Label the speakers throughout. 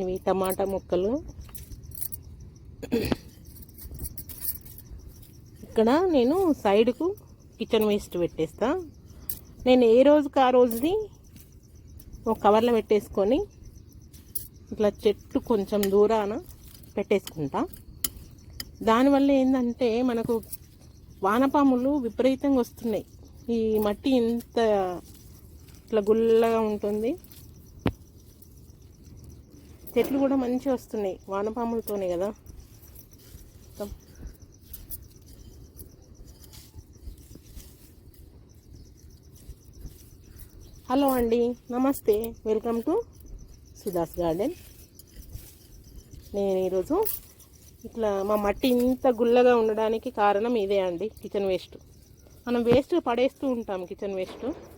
Speaker 1: ఇవి టమాటా ముక్కలు. ఇక్కడ నేను సైడ్కు కిచెన్ వేస్ట్ పెట్టేస్తా. నేను ఏ రోజుకి ఆ రోజుని ఒక కవర్లో పెట్టేసుకొని ఇట్లా చెట్టు కొంచెం దూరాన పెట్టేసుకుంటా. దానివల్ల ఏంటంటే మనకు వానపాములు విపరీతంగా వస్తున్నాయి. ఈ మట్టి ఇంత ఇట్లా గుల్లగా ఉంటుంది. చెట్లు కూడా మంచిగా వస్తున్నాయి. వానపాములతోనే కదా. మొత్తం. హలో అండి. నమస్తే. Welcome to Sudha's garden. నేను ఈరోజు ఇట్లా మా మట్టి ఇంత గుల్లగా ఉండడానికి కారణం ఇదే అండి కిచెన్ వేస్ట్. మనం వేస్ట్ పడేస్తూ ఉంటాం కిచెన్ వేస్ట్.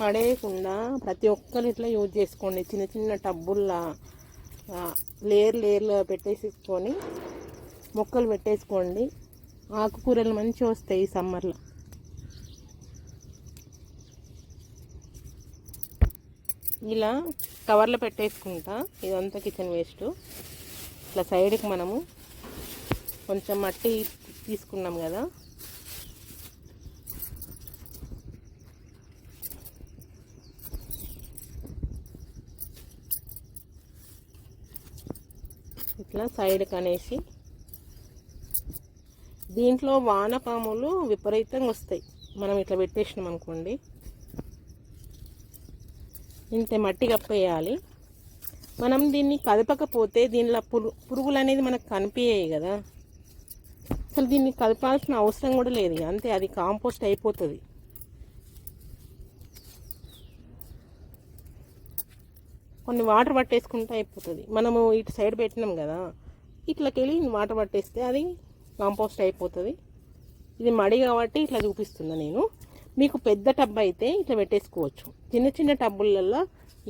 Speaker 1: పడేయకుండా ప్రతి ఒక్కరు ఇట్లా యూజ్ చేసుకోండి. చిన్న చిన్న టబ్బుల్లా లేయర్ లేయర్లో పెట్టేసుకొని మొక్కలు పెట్టేసుకోండి. ఆకుకూరలు మంచిగా వస్తాయి ఈ సమ్మర్లో. ఇలా కవర్లో పెట్టేసుకుంటా. ఇదంతా కిచెన్ వేస్ట్. ఇట్లా సైడ్కి మనము కొంచెం మట్టి తీసుకున్నాం కదా. ఇట్లా సైడ్కి అనేసి దీంట్లో వానపాములు విపరీతంగా వస్తాయి. మనం ఇట్లా పెట్టేసినాం అనుకోండి. ఇంత మట్టి కప్పేయాలి. మనం దీన్ని కదపకపోతే దీనిలో పురు పురుగులు అనేది మనకు కనిపించాయి కదా. అసలు దీన్ని కదపాల్సిన అవసరం కూడా లేదు. అంతే అది కాంపోస్ట్ అయిపోతుంది. కొన్ని వాటర్ పట్టేసుకుంటే అయిపోతుంది. మనము ఇటు సైడ్ పెట్టినాం కదా ఇట్లకెళ్ళి వాటర్ పట్టేస్తే అది కాంపోస్ట్ అయిపోతుంది. ఇది మడి కాబట్టి ఇట్లా చూపిస్తున్నా నేను. మీకు పెద్ద టబ్ అయితే ఇట్లా పెట్టేసుకోవచ్చు. చిన్న చిన్న టబ్బులలో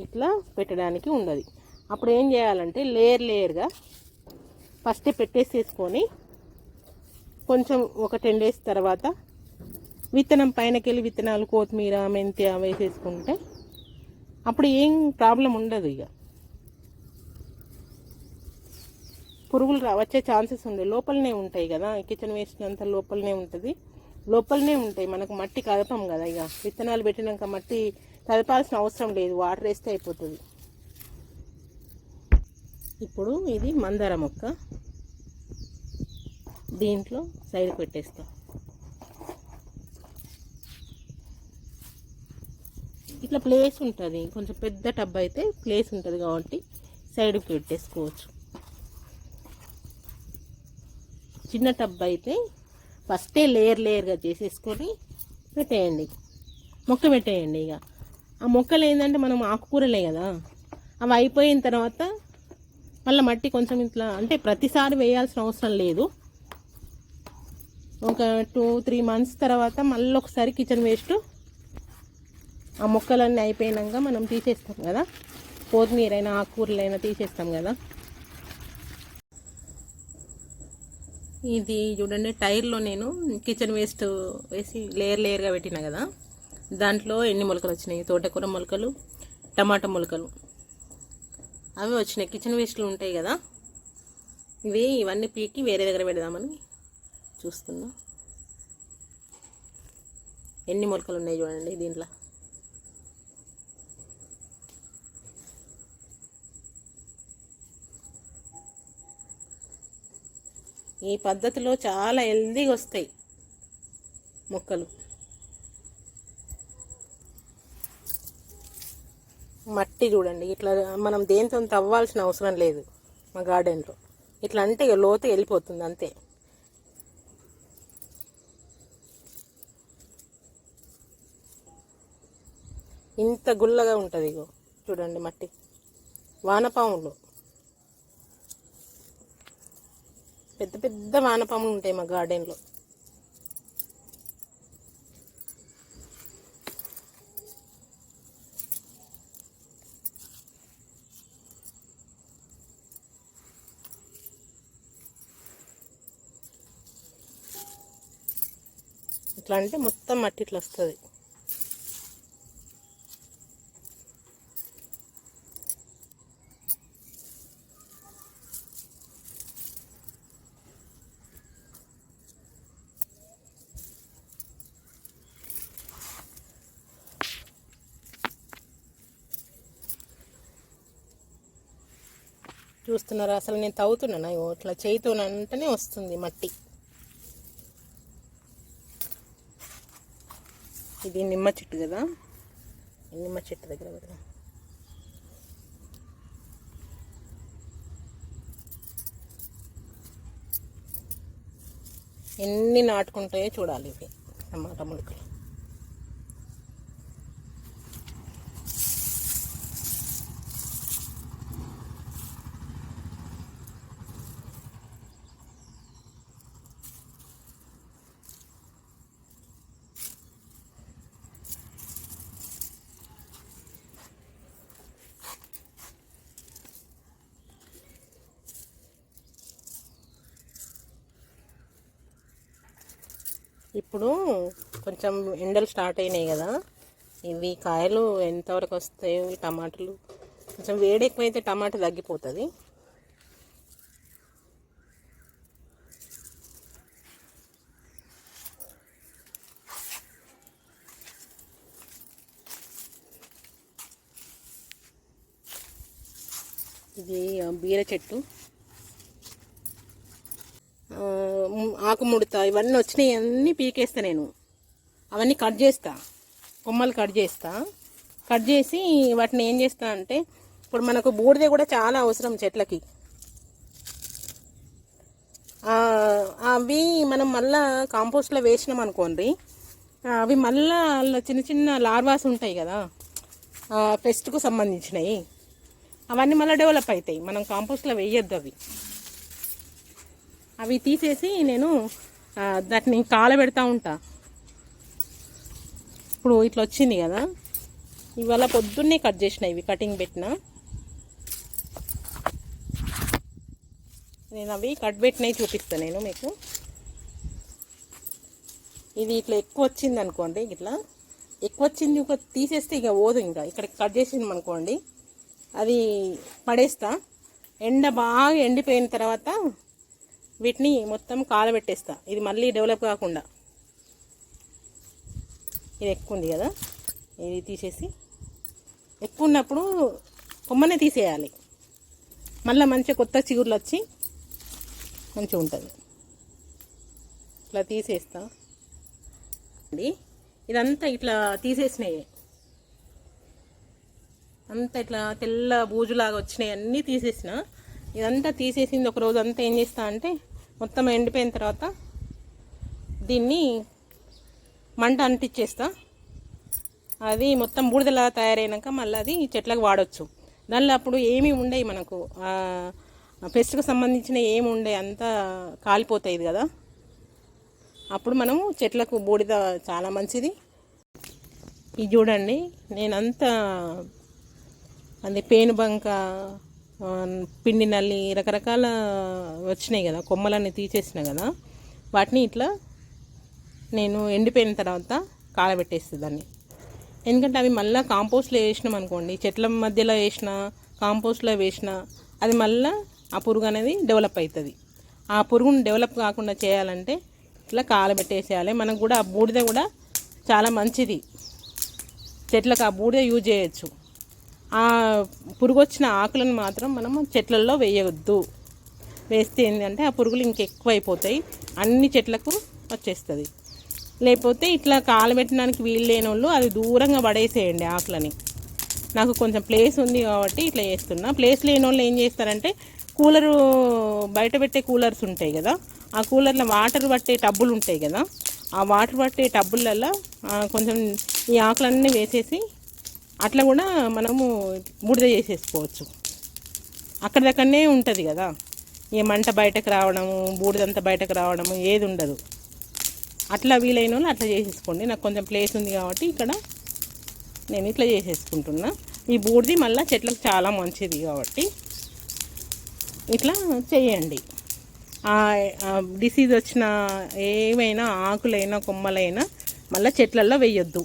Speaker 1: ఇట్లా పెట్టడానికి ఉండదు. అప్పుడు ఏం చేయాలంటే లేయర్ లేయర్గా ఫస్ట్ పెట్టేసేసుకొని కొంచెం ఒక టెన్ డేస్ తర్వాత విత్తనం పైనకెళ్ళి విత్తనాలు కొత్తిమీర మెంతి వేసేసుకుంటే అప్పుడు ఏం ప్రాబ్లం ఉండదు ఇక. పురుగులు రా వచ్చే ఛాన్సెస్ ఉండే లోపలనే ఉంటాయి కదా. కిచెన్ వేస్ట్ అంతా లోపలనే ఉంటుంది. లోపలనే ఉంటాయి. మనకు మట్టి కదపం కదా ఇక. విత్తనాలు పెట్టినాక మట్టి కదపాల్సిన అవసరం లేదు. వాటర్ వేస్తే అయిపోతుంది. ఇప్పుడు ఇది మందార మొక్క. దీంట్లో సైడ్ పెట్టేస్తాం. ఇట్లా ప్లేస్ ఉంటుంది. కొంచెం పెద్ద టబ్ అయితే ప్లేస్ ఉంటుంది కాబట్టి సైడ్కి పెట్టేసుకోవచ్చు. చిన్న టబ్ అయితే ఫస్టే లేయర్ లేయర్గా చేసేసుకొని పెట్టేయండి. మొక్క పెట్టేయండి ఇక. ఆ మొక్కలు ఏంటంటే మనం ఆకుకూరలే కదా. అవి అయిపోయిన తర్వాత మళ్ళీ మట్టి కొంచెం ఇట్లా అంటే ప్రతిసారి వేయాల్సిన అవసరం లేదు. ఒక టూ త్రీ మంత్స్ తర్వాత మళ్ళీ ఒకసారి కిచెన్ వేస్ట్ ఆ మొక్కలన్నీ అయిపోయినాక మనం తీసేస్తాం కదా? కొత్తిమీర అయినా ఆకుకూరలైనా తీసేస్తాం కదా? ఇది చూడండి టైర్లో నేను కిచెన్ వేస్ట్ వేసి లేయర్ లేయర్గా పెట్టిన కదా? దాంట్లో ఎన్ని మొలకలు వచ్చినాయి? తోటకూర మొలకలు టమాటా మొలకలు. అవి వచ్చినాయి. కిచెన్ వేస్ట్లు ఉంటాయి కదా? ఇవి ఇవన్నీ పీకి వేరే దగ్గర పెడదామని చూస్తున్నా. ఎన్ని మొలకలు ఉన్నాయి చూడండి దీంట్లో? ఈ పద్ధతిలో చాలా హెల్దీగా వస్తాయి మొక్కలు. మట్టి చూడండి ఇట్లా మనం దేంతో తవ్వాల్సిన అవసరం లేదు మా గార్డెన్లో. ఇట్లా అంటే ఇక లోతు వెళ్ళిపోతుంది అంతే. ఇంత గుల్లగా ఉంటుంది ఇగో చూడండి మట్టి. వానపాములు. పెద్ద పెద్ద వానపాములు ఉంటాయి మా గార్డెన్లో ఇట్లా అంటే మొత్తం మట్టి ఇట్లా వస్తుంది. చూస్తున్నారా. అసలు నేను తవ్వుతున్నాను? ఇట్లా చేయితో అంటేనే వస్తుంది మట్టి. ఇది నిమ్మ చెట్టు కదా? నిమ్మ చెట్టు దగ్గర పెడదాం. ఎన్ని నాటుకుంటాయో చూడాలి ఇవి. టమాటా మొలకలు. ఇప్పుడు కొంచెం ఎండలు స్టార్ట్ అయినాయి కదా. ఇవి కాయలు ఎంతవరకు వస్తాయో? ఈ టమాటాలు. కొంచెం వేడి ఎక్కువైతే టమాటా తగ్గిపోతుంది. ఇది బీర చెట్టు ఆ, ఆకుముడత ఇవన్నీ వచ్చినాయి అన్నీ పీకేస్తా నేను. అవన్నీ కట్ చేస్తా కొమ్మలు కట్ చేస్తా. కట్ చేసి వాటిని ఏం చేస్తా అంటే ఇప్పుడు మనకు బూడిద కూడా చాలా అవసరం చెట్లకి. అవి మనం మళ్ళా కాంపోస్ట్లో వేసినాం అనుకోండి అవి మళ్ళా అలా చిన్న చిన్న లార్వాస్ ఉంటాయి కదా పెస్ట్కు సంబంధించినవి. అవన్నీ మళ్ళీ డెవలప్ అవుతాయి. మనం కాంపోస్ట్లో వేయొద్దు అవి. అవి తీసేసి నేను ఆ, దాన్ని కాలబెడతా ఉంటా. ఇప్పుడు ఇట్లా వచ్చింది కదా ఇవాళ పొద్దున్నే కట్ చేసిన ఇవి కటింగ్ పెట్టిన. నేను అవి కట్ పెట్టినవి చూపిస్తాను నేను మీకు. ఇది ఇట్లా ఎక్కువ వచ్చింది అనుకోండి ఇట్లా ఎక్కువ వచ్చింది ఒక తీసేస్తే ఇక పోదు ఇంకా. ఇక్కడ కట్ చేసింది అనుకోండి అది పడేస్తా. ఎండ బాగా ఎండిపోయిన తర్వాత వీటిని మొత్తం కాలబెట్టేస్తా. ఇది మళ్ళీ డెవలప్ కాకుండా. ఇది ఎక్కువ ఉంది కదా? ఇది తీసేసి. ఎక్కువ ఉన్నప్పుడు కొమ్మనే తీసేయాలి. మళ్ళీ మంచిగా కొత్త చిగుర్లు వచ్చి మంచిగా ఉంటుంది. ఇట్లా తీసేస్తా. అండి ఇదంతా ఇట్లా తీసేసినాయి. అంతా ఇట్లా తెల్ల బూజులాగా వచ్చినాయి అన్నీ తీసేసిన. ఇదంతా తీసేసింది ఒక రోజు అంతా ఏం చేస్తా అంటే మొత్తం ఎండిపోయిన తర్వాత దీన్ని మంట అంటిచ్చేస్తా. అది మొత్తం బూడిదలా తయారైనాక మళ్ళీ అది చెట్లకు వాడచ్చు. దానిలో అప్పుడు ఏమీ ఉండవు మనకు. పెస్ట్కి సంబంధించిన ఏమి ఉండే అంతా కాలిపోతాయి కదా. అప్పుడు మనము చెట్లకు బూడిద చాలా మంచిది. ఇది చూడండి నేనంతా అది పేనుబంక పిండి నల్లి రకరకాల వచ్చినాయి కదా కొమ్మలన్నీ తీసేసిన కదా వాటిని ఇట్లా నేను ఎండిపోయిన తర్వాత కాలబెట్టేస్తుంది దాన్ని. ఎందుకంటే అవి మళ్ళీ కాంపోస్ట్లో వేసినాం అనుకోండి చెట్ల మధ్యలో వేసిన కాంపోస్ట్లో వేసిన అది మళ్ళీ ఆ పురుగు అనేది డెవలప్ అవుతుంది. ఆ పురుగును డెవలప్ కాకుండా చేయాలంటే ఇట్లా కాలబెట్టేసేయాలి. మనకు కూడా ఆ బూడిద కూడా చాలా మంచిది. చెట్లకు ఆ బూడిద యూజ్ చేయొచ్చు. ఆ పురుగు వచ్చిన ఆకులను మాత్రం మనం చెట్లలో వేయవద్దు వేస్తే ఏంటంటే ఆ పురుగులు ఇంకెక్కువైపోతాయి. అన్ని చెట్లకు వచ్చేస్తుంది. లేకపోతే ఇట్లా కాలబెట్టడానికి వీలు లేని వాళ్ళు అది దూరంగా పడేసేయండి ఆకులని. నాకు కొంచెం ప్లేస్ ఉంది కాబట్టి ఇట్లా చేస్తున్నా. ప్లేస్ లేని వాళ్ళు ఏం చేస్తారంటే కూలరు బయట పెట్టే కూలర్స్ ఉంటాయి కదా. ఆ కూలర్లో వాటర్ పట్టే టబ్బులు ఉంటాయి కదా. ఆ వాటర్ పట్టే టబ్బులలో కొంచెం ఈ ఆకులన్నీ వేసేసి అట్లా కూడా మనము బూడిద చేసేసుకోవచ్చు. అక్కడ దగ్గరనే ఉంటుంది కదా. ఏ మంట బయటకు రావడము బూడిదంతా బయటకు రావడము ఏది ఉండదు. అట్లా వీలైన వాళ్ళు అట్లా చేసేసుకోండి. నాకు కొంచెం ప్లేస్ ఉంది కాబట్టి ఇక్కడ నేను ఇట్లా చేసేసుకుంటున్నా. ఈ బూడిది మళ్ళీ చెట్లకు చాలా మంచిది కాబట్టి ఇట్లా చేయండి. డిసీజ్ వచ్చిన ఏమైనా ఆకులైనా కొమ్మలైనా మళ్ళీ చెట్లల్లో వేయొద్దు.